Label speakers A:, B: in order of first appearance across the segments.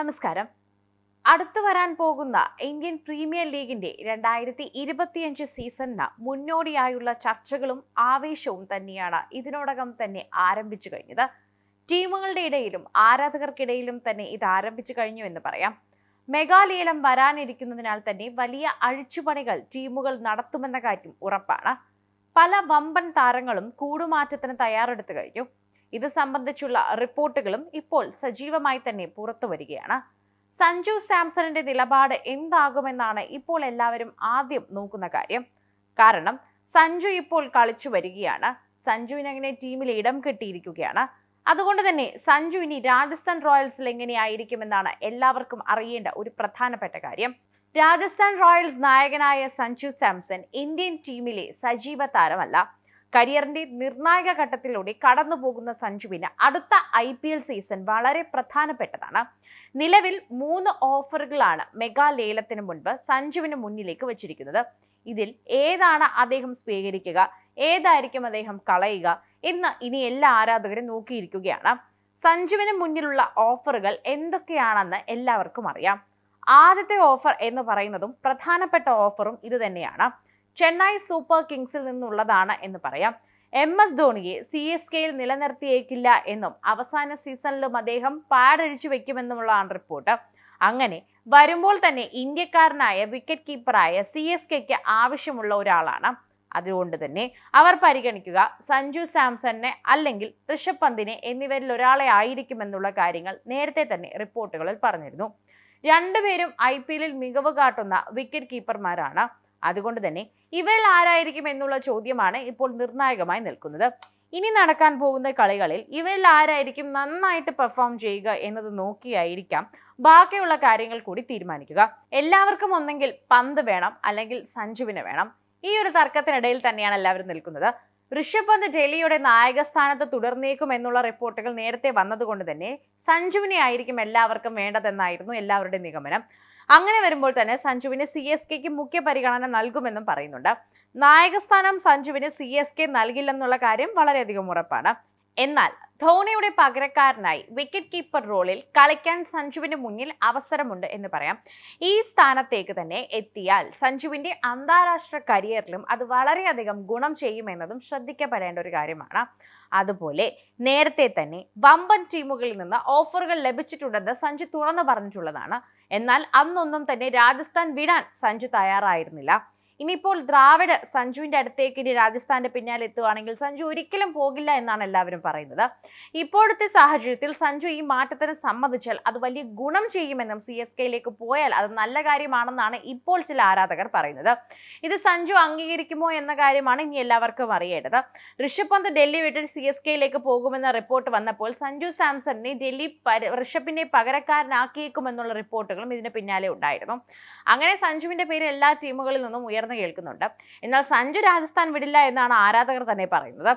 A: നമസ്കാരം. അടുത്തു വരാൻ പോകുന്ന ഇന്ത്യൻ പ്രീമിയർ ലീഗിന്റെ രണ്ടായിരത്തി ഇരുപത്തിയഞ്ച് സീസണിന് മുന്നോടിയായുള്ള ചർച്ചകളും ആവേശവും തന്നെയാണ് ഇതിനോടകം തന്നെ ആരംഭിച്ചു കഴിഞ്ഞത്. ടീമുകളുടെ ഇടയിലും ആരാധകർക്കിടയിലും തന്നെ ഇത് ആരംഭിച്ചു കഴിഞ്ഞു എന്ന് പറയാം. മെഗാലേലം വരാനിരിക്കുന്നതിനാൽ തന്നെ വലിയ അഴിച്ചുപണികൾ ടീമുകൾ നടത്തുമെന്ന കാര്യം ഉറപ്പാണ്. പല വമ്പൻ താരങ്ങളും കൂടുമാറ്റത്തിന് തയ്യാറെടുത്തു കഴിഞ്ഞു. ഇത് സംബന്ധിച്ചുള്ള റിപ്പോർട്ടുകളും ഇപ്പോൾ സജീവമായി തന്നെ പുറത്തു വരികയാണ്. സഞ്ജു സാംസണിന്റെ നിലപാട് എന്താകുമെന്നാണ് ഇപ്പോൾ എല്ലാവരും ആദ്യം നോക്കുന്ന കാര്യം. കാരണം സഞ്ജു ഇപ്പോൾ കളിച്ചു വരികയാണ്. സഞ്ജുവിന് അങ്ങനെ ടീമിൽ ഇടം കിട്ടിയിരിക്കുകയാണ്. അതുകൊണ്ട് തന്നെ സഞ്ജു ഇനി രാജസ്ഥാൻ റോയൽസിൽ എങ്ങനെയായിരിക്കുമെന്നാണ് എല്ലാവർക്കും അറിയേണ്ട ഒരു പ്രധാനപ്പെട്ട കാര്യം. രാജസ്ഥാൻ റോയൽസ് നായകനായ സഞ്ജു സാംസൺ ഇന്ത്യൻ ടീമിലെ സജീവ താരമല്ല. കരിയറിന്റെ നിർണായക ഘട്ടത്തിലൂടെ കടന്നു പോകുന്ന സഞ്ജുവിന് അടുത്ത ഐ പി എൽ സീസൺ വളരെ പ്രധാനപ്പെട്ടതാണ്. നിലവിൽ മൂന്ന് ഓഫറുകളാണ് മെഗാ ലേലത്തിന് മുൻപ് സഞ്ജുവിന് മുന്നിലേക്ക് വച്ചിരിക്കുന്നത്. ഇതിൽ ഏതാണ് അദ്ദേഹം സ്വീകരിക്കുക ഏതായിരിക്കും അദ്ദേഹം കളയുക എന്ന് ഇനി എല്ലാ ആരാധകരും നോക്കിയിരിക്കുകയാണ്. സഞ്ജുവിന് മുന്നിലുള്ള ഓഫറുകൾ എന്തൊക്കെയാണെന്ന് എല്ലാവർക്കും അറിയാം. ആദ്യത്തെ ഓഫർ എന്ന് പറയുന്നതും പ്രധാനപ്പെട്ട ഓഫറും ഇത് തന്നെയാണ്. ചെന്നൈ സൂപ്പർ കിങ്സിൽ നിന്നുള്ളതാണ് എന്ന് പറയാം. എം എസ് ധോണിയെ സി എസ് കെയിൽ നിലനിർത്തിയേക്കില്ല എന്നും അവസാന സീസണിലും അദ്ദേഹം പാടഴിച്ചു വെക്കുമെന്നുമുള്ളതാണ് റിപ്പോർട്ട്. അങ്ങനെ വരുമ്പോൾ തന്നെ ഇന്ത്യക്കാരനായ വിക്കറ്റ് കീപ്പറായ സി എസ് കെക്ക് ആവശ്യമുള്ള ഒരാളാണ്. അതുകൊണ്ട് തന്നെ അവർ പരിഗണിക്കുക സഞ്ജു സാംസണിനെ അല്ലെങ്കിൽ ഋഷഭ് പന്തിനെ എന്നിവരിൽ ഒരാളെ ആയിരിക്കുമെന്നുള്ള കാര്യങ്ങൾ നേരത്തെ തന്നെ റിപ്പോർട്ടുകളിൽ പറഞ്ഞിരുന്നു. രണ്ടുപേരും ഐ പി എല്ലിൽ മികവ് കാട്ടുന്ന വിക്കറ്റ് കീപ്പർമാരാണ്. അതുകൊണ്ട് തന്നെ ഇവരിൽ ആരായിരിക്കും എന്നുള്ള ചോദ്യമാണ് ഇപ്പോൾ നിർണായകമായി നിൽക്കുന്നത്. ഇനി നടക്കാൻ പോകുന്ന കളികളിൽ ഇവരിൽ ആരായിരിക്കും നന്നായിട്ട് പെർഫോം ചെയ്യുക എന്നത് നോക്കിയായിരിക്കാം ബാക്കിയുള്ള കാര്യങ്ങൾ കൂടി തീരുമാനിക്കുക. എല്ലാവർക്കും ഒന്നെങ്കിൽ പന്ത് വേണം അല്ലെങ്കിൽ സഞ്ജുവിന് വേണം. ഈ ഒരു തർക്കത്തിനിടയിൽ തന്നെയാണ് എല്ലാവരും നിൽക്കുന്നത്. ഋഷഭ് പന്ത് ഡൽഹിയുടെ നായക സ്ഥാനത്ത് തുടർന്നേക്കും എന്നുള്ള റിപ്പോർട്ടുകൾ നേരത്തെ വന്നതുകൊണ്ട് തന്നെ സഞ്ജുവിനെ ആയിരിക്കും എല്ലാവർക്കും വേണ്ടതെന്നായിരുന്നു എല്ലാവരുടെയും നിഗമനം. അങ്ങനെ വരുമ്പോൾ തന്നെ സഞ്ജുവിന് സി എസ് കെക്ക് മുഖ്യ പരിഗണന നൽകുമെന്നും പറയുന്നുണ്ട്. നായകസ്ഥാനം സഞ്ജുവിന് സി എസ് കെ നൽകില്ലെന്നുള്ള കാര്യം വളരെയധികം ഉറപ്പാണ്. എന്നാൽ ധോണിയുടെ പകരക്കാരനായി വിക്കറ്റ് കീപ്പർ റോളിൽ കളിക്കാൻ സഞ്ജുവിന് മുന്നിൽ അവസരമുണ്ട് എന്ന് പറയാം. ഈ സ്ഥാനത്തേക്ക് തന്നെ എത്തിയാൽ സഞ്ജുവിന്റെ അന്താരാഷ്ട്ര കരിയറിലും അത് വളരെയധികം ഗുണം ചെയ്യുമെന്നതും ശ്രദ്ധിക്കപ്പെടേണ്ട ഒരു കാര്യമാണ്. അതുപോലെ നേരത്തെ തന്നെ വമ്പൻ ടീമുകളിൽ നിന്ന് ഓഫറുകൾ ലഭിച്ചിട്ടുണ്ടെന്ന് സഞ്ജു തുറന്നു പറഞ്ഞിട്ടുള്ളതാണ്. എന്നാൽ അന്നൊന്നും തന്നെ രാജസ്ഥാൻ വിടാൻ സഞ്ജു തയ്യാറായിരുന്നില്ല. ഇനിയിപ്പോൾ ദ്രാവിഡ് സഞ്ജുവിന്റെ അടുത്തേക്ക് ഇനി രാജസ്ഥാന്റെ പിന്നാലെ എത്തുകയാണെങ്കിൽ സഞ്ജു ഒരിക്കലും പോകില്ല എന്നാണ് എല്ലാവരും പറയുന്നത്. ഇപ്പോഴത്തെ സാഹചര്യത്തിൽ സഞ്ജു ഈ മാറ്റത്തിന് സമ്മതിച്ചാൽ അത് വലിയ ഗുണം ചെയ്യുമെന്നും സി എസ് കെയിലേക്ക് പോയാൽ അത് നല്ല കാര്യമാണെന്നാണ് ഇപ്പോൾ ചില ആരാധകർ പറയുന്നത്. ഇത് സഞ്ജു അംഗീകരിക്കുമോ എന്ന കാര്യമാണ് ഇനി എല്ലാവർക്കും അറിയേണ്ടത്. ഋഷഭ് പന്ത് ഡൽഹി വിട്ട് സി എസ് കെയിലേക്ക് പോകുമെന്ന റിപ്പോർട്ട് വന്നപ്പോൾ സഞ്ജു സാംസണിനെ ഡൽഹി ഋഷഭിനെ പകരക്കാരനാക്കിയേക്കുമെന്നുള്ള റിപ്പോർട്ടുകളും ഇതിന് പിന്നാലെ ഉണ്ടായിരുന്നു. അങ്ങനെ സഞ്ജുവിന്റെ പേര് എല്ലാ ടീമുകളിൽ നിന്നും ഉയർന്നു കേൾക്കുന്നുണ്ട്. എന്നാൽ സഞ്ജു രാജസ്ഥാൻ വിടില്ല എന്നാണ് ആരാധകർ തന്നെ പറയുന്നത്.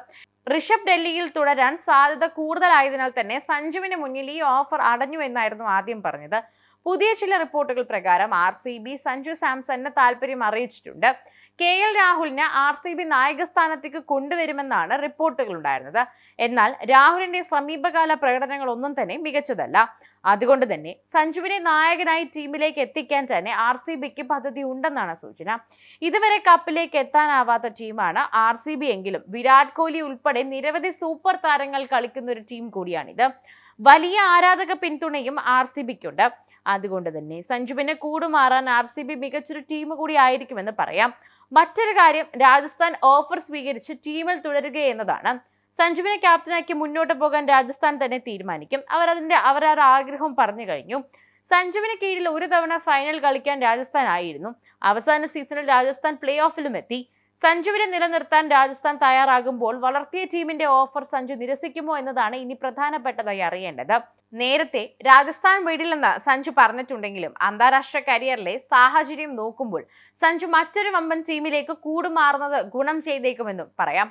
A: ഋഷഭ് ഡൽഹിയിൽ തുടരാൻ സാധ്യത കൂടുതലായതിനാൽ തന്നെ സഞ്ജുവിന് മുന്നിൽ ഈ ഓഫർ അടഞ്ഞു എന്നായിരുന്നു ആദ്യം പറഞ്ഞത്. പുതിയ ചില റിപ്പോർട്ടുകൾ പ്രകാരം ആർ സി ബി സഞ്ജു സാംസണിന് താല്പര്യം അറിയിച്ചിട്ടുണ്ട്. കെ എൽ രാഹുലിനെ ആർ സി ബി നായകസ്ഥാനത്തേക്ക് കൊണ്ടുവരുമെന്നാണ് റിപ്പോർട്ടുകൾ ഉണ്ടായിരുന്നത് എന്നാൽ രാഹുലിന്റെ സമീപകാല പ്രകടനങ്ങളൊന്നും തന്നെ മികച്ചതല്ല. അതുകൊണ്ട് തന്നെ സഞ്ജുവിനെ നായകനായി ടീമിലേക്ക് എത്തിക്കാൻ തന്നെ ആർ സി ബിക്ക് പദ്ധതി ഉണ്ടെന്നാണ് സൂചന. ഇതുവരെ കപ്പിലേക്ക് എത്താനാവാത്ത ടീമാണ് ആർ സി ബി എങ്കിലും. വിരാട് കോഹ്ലി ഉൾപ്പെടെ നിരവധി സൂപ്പർ താരങ്ങൾ കളിക്കുന്ന ഒരു ടീം കൂടിയാണിത്. വലിയ ആരാധക പിന്തുണയും ആർ സി ബിക്കുണ്ട്. അതുകൊണ്ട് തന്നെ സഞ്ജുവിനെ കൂടുമാറാൻ ആർ സി ബി മികച്ചൊരു ടീം കൂടി ആയിരിക്കുമെന്ന് പറയാം. മറ്റൊരു കാര്യം രാജസ്ഥാൻ ഓഫർ സ്വീകരിച്ച് ടീമിൽ തുടരുകയെന്നതാണ് സഞ്ജുവിനെ ക്യാപ്റ്റനാക്കി മുന്നോട്ട് പോകാൻ രാജസ്ഥാൻ തന്നെ തീരുമാനിക്കും. അവർ അതിന്റെ ആ ആഗ്രഹം പറഞ്ഞു കഴിഞ്ഞു. സഞ്ജുവിന് കീഴിൽ ഒരു തവണ ഫൈനൽ കളിക്കാൻ രാജസ്ഥാൻ ആയിരുന്നു. അവസാന സീസണിൽ രാജസ്ഥാൻ പ്ലേ ഓഫിലും എത്തി. സഞ്ജുവിനെ നിലനിർത്താൻ രാജസ്ഥാൻ തയ്യാറാകുമ്പോൾ വളർത്തിയ ടീമിന്റെ ഓഫർ സഞ്ജു നിരസിക്കുമോ എന്നതാണ് ഇനി പ്രധാനപ്പെട്ടതായി അറിയേണ്ടത്. നേരത്തെ രാജസ്ഥാൻ വീടില്ലെന്ന് സഞ്ജു പറഞ്ഞിട്ടുണ്ടെങ്കിലും അന്താരാഷ്ട്ര കരിയറിലെ സാഹചര്യം നോക്കുമ്പോൾ സഞ്ജു മറ്റൊരു വമ്പൻ ടീമിലേക്ക് കൂടുമാറുന്നത് ഗുണം ചെയ്തേക്കുമെന്നും പറയാം.